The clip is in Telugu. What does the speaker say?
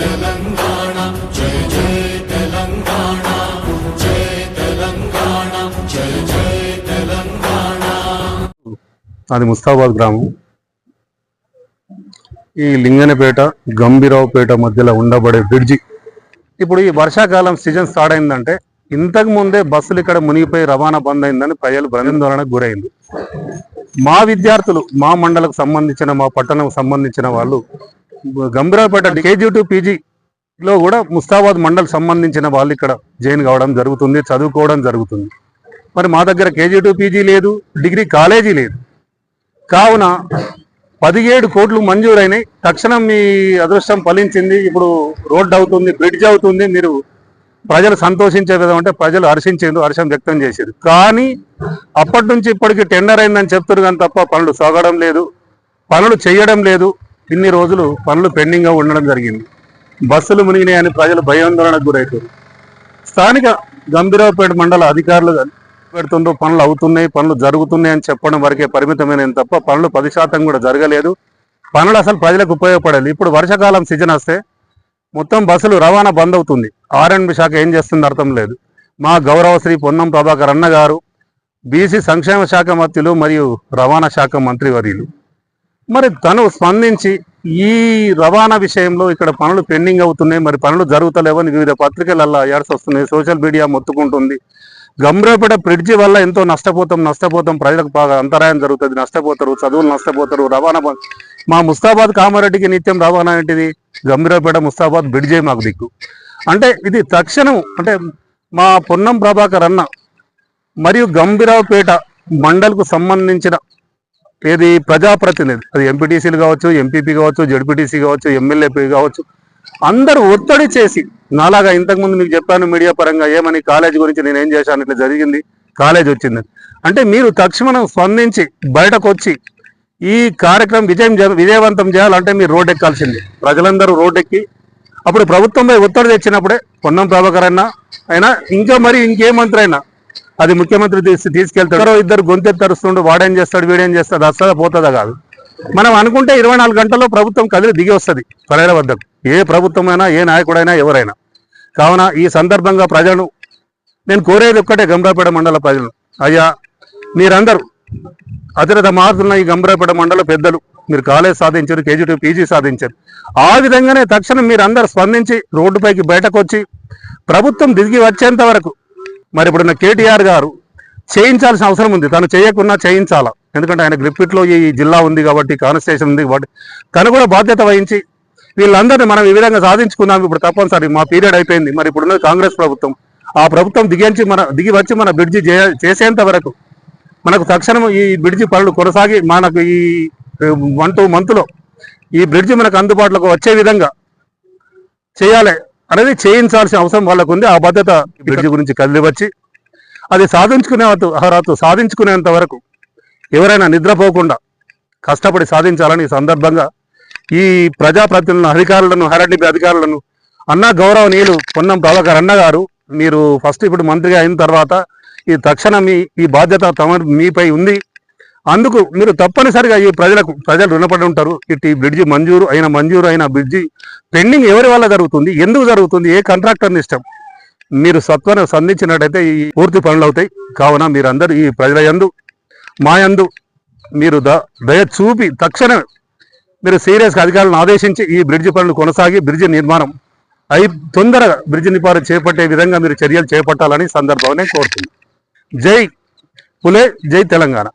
తెలంగాణ తెలంగాణ తెలంగాణ తెలంగాణ అది ముస్తాబాద్ గ్రామం. ఈ లింగనపేట గంభీరావుపేట మధ్యలో ఉండబడే బ్రిడ్జి. ఇప్పుడు ఈ వర్షాకాలం సీజన్ స్టార్ట్ అయిందంటే ఇంతకు ముందే బస్సులు ఇక్కడ మునిగిపోయి రవాణా బంద్ అయిందని ప్రజలు భయాందోళనకు గురైంది. మా విద్యార్థులు మా మండలకు సంబంధించిన మా పట్టణంకు సంబంధించిన వాళ్ళు గంభీరావుపేట కేజీ టు పీజీ లో కూడా ముస్తాబాద్ మండల్ సంబంధించిన వాళ్ళు ఇక్కడ జాయిన్ కావడం జరుగుతుంది చదువుకోవడం జరుగుతుంది. మరి మా దగ్గర కేజీ టు పీజీ లేదు డిగ్రీ కాలేజీ లేదు. కావున పదిహేడు కోట్లు మంజూరైనాయి. తక్షణం మీ అదృష్టం ఫలించింది. ఇప్పుడు రోడ్డు అవుతుంది బ్రిడ్జ్ అవుతుంది. మీరు ప్రజలు సంతోషించే విధం అంటే ప్రజలు హర్షించేందు హర్షం వ్యక్తం చేశారు కానీ అప్పటి నుంచి ఇప్పటికి టెండర్ అయిందని చెప్తున్నారు కానీ తప్ప పనులు సాగడం లేదు. పనులు చేయడం లేదు. ఇన్ని రోజులు పనులు పెండింగ్గా ఉండడం జరిగింది. బస్సులు మునిగినాయని ప్రజలు భయాందోళనకు గురవుతారు స్థానిక గంభీరావుపేట మండల అధికారులు పెడుతుండ్రు పనులు అవుతున్నాయి పనులు జరుగుతున్నాయి అని చెప్పడం వరకే పరిమితమైన తప్ప పనులు పది శాతం కూడా జరగలేదు. పనులు అసలు ప్రజలకు ఉపయోగపడాలి ఇప్పుడు వర్షాకాలం సీజన్ వస్తే మొత్తం బస్సులు రవాణా బంద్ అవుతుంది. ఆర్ఎండ్బి శాఖ ఏం చేస్తుంది అర్థం లేదు. మా గౌరవ శ్రీ పొన్నం ప్రభాకర్ అన్న గారు బీసీ సంక్షేమ శాఖ మంత్రులు మరియు రవాణా శాఖ మంత్రి వర్యులు. మరి తను స్పందించి ఈ రవాణా విషయంలో ఇక్కడ పనులు పెండింగ్ అవుతున్నాయి మరి పనులు జరుగుతలేవని వివిధ పత్రికలల్లో యాడ్స్ వస్తున్నాయి. సోషల్ మీడియా మొత్తుకుంటుంది. గంభీరపేట బ్రిడ్జి వల్ల ఎంతో నష్టపోతాం నష్టపోతాం. ప్రజలకు బాగా అంతరాయం జరుగుతుంది. నష్టపోతారు చదువులు నష్టపోతారు రవాణా మా ముస్తాబాద్ కామారెడ్డికి నిత్యం రవాణా ఏంటిది? గంభీరపేట ముస్తాబాద్ బ్రిడ్జే మాకు దిక్కు. అంటే ఇది తక్షణం అంటే మా పొన్నం ప్రభాకర్ అన్న మరియు గంభీరావుపేట మండల్కు సంబంధించిన ఏది ప్రజాప్రతినిధి? అది ఎంపీటీసీలు కావచ్చు ఎంపీపీ కావచ్చు జడ్పీటీసీ కావచ్చు ఎమ్మెల్యేపీ కావచ్చు. అందరూ ఒత్తిడి చేసి నాలాగా ఇంతకుముందు మీకు చెప్పాను మీడియా పరంగా ఏమని కాలేజ్ గురించి నేను ఏం చేశాను ఇట్లా జరిగింది కాలేజ్ వచ్చింది అంటే మీరు తక్షణం స్పందించి బయటకు వచ్చి ఈ కార్యక్రమం విజయం విజయవంతం చేయాలంటే మీరు రోడ్ ఎక్కాల్సింది ప్రజలందరూ రోడ్ ఎక్కి అప్పుడు ప్రభుత్వంపై ఒత్తిడి తెచ్చినప్పుడే పొన్నం ప్రభాకర్ అయినా అయినా ఇంకా మరి ఇంకే మంత్రి అయినా అది ముఖ్యమంత్రి తీసి తీసుకెళ్తాడు. ఇద్దరు గొంతెత్తి తరుస్తుండు వాడేం చేస్తాడు వీడేం చేస్తాడు వస్తుందా పోతుందా కాదు. మనం అనుకుంటే ఇరవై నాలుగు గంటల్లో ప్రభుత్వం కదిలి దిగి వస్తుంది ప్రజల వద్దకు. ఏ ప్రభుత్వమైనా ఏ నాయకుడైనా ఎవరైనా. కావున ఈ సందర్భంగా ప్రజలను నేను కోరేది ఒక్కటే గంభ్రాపేట మండల ప్రజలు. అయ్యా మీరందరూ అతిరథ మారుతున్న ఈ గంభ్రాపేట మండల పెద్దలు మీరు కాలేజ్ సాధించారు కేజీ టూ పీజీ సాధించారు. ఆ విధంగానే తక్షణం మీరు అందరు స్పందించి రోడ్డుపైకి బయటకు వచ్చి ప్రభుత్వం దిగి వచ్చేంత వరకు మరి ఇప్పుడున్న కేటీఆర్ గారు చేయించాల్సిన అవసరం ఉంది. తను చేయకున్నా చేయించాలా? ఎందుకంటే ఆయన గ్రిప్పిట్లో ఈ జిల్లా ఉంది కాబట్టి కాన్స్టేషన్ ఉంది కాబట్టి తను కూడా బాధ్యత వహించి వీళ్ళందరినీ మనం ఈ విధంగా సాధించుకుందాం. ఇప్పుడు తప్పనిసరి మా పీరియడ్ అయిపోయింది. మరి ఇప్పుడున్న కాంగ్రెస్ ప్రభుత్వం. ఆ ప్రభుత్వం దిగించి మన దిగి వచ్చి మన బ్రిడ్జి చే- చేసేంత వరకు మనకు తక్షణం ఈ బ్రిడ్జి పనులు కొనసాగి మనకు ఈ వన్ టూ మంత్లో ఈ బ్రిడ్జి మనకు అందుబాటులోకి వచ్చే విధంగా చేయాలి. అనేది చేయించాల్సిన అవసరం వాళ్ళకు ఉంది ఆ బాధ్యత బ్రిడ్జి గురించి కదిలి వచ్చి అది సాధించుకునే అర్హత సాధించుకునేంత వరకు ఎవరైనా నిద్రపోకుండా కష్టపడి సాధించాలని ఈ సందర్భంగా ఈ ప్రజాప్రతినిధులను అధికారులను హెరాడిపి అధికారులను అన్న గౌరవనీయులు పొన్నం ప్రభాకర్ అన్న గారు మీరు ఫస్ట్ ఇప్పుడు మంత్రిగా అయిన తర్వాత ఈ తక్షణం మీ ఈ బాధ్యత తమ మీపై ఉంది. అందుకు మీరు తప్పనిసరిగా ఈ ప్రజలకు ప్రజలు రుణపడి ఉంటారు. ఇటు ఈ బ్రిడ్జి మంజూరు అయిన మంజూరు అయిన బ్రిడ్జి పెండింగ్ ఎవరి వల్ల జరుగుతుంది? ఎందుకు జరుగుతుంది? ఏ కాంట్రాక్టర్ని ఇష్టం? మీరు సత్వన సంధించినట్టయితే ఈ పూర్తి పనులు అవుతాయి. కావున మీరందరూ ఈ ప్రజల యందు మా యందు మీరు ద దయ చూపి తక్షణమే మీరు సీరియస్గా అధికారులను ఆదేశించి ఈ బ్రిడ్జి పనులు కొనసాగి బ్రిడ్జి నిర్మాణం అయి తొందరగా బ్రిడ్జి నిర్మాణం చేపట్టే విధంగా మీరు చర్యలు చేపట్టాలని సందర్భంగా కోరుతుంది జై పులే జై తెలంగాణ.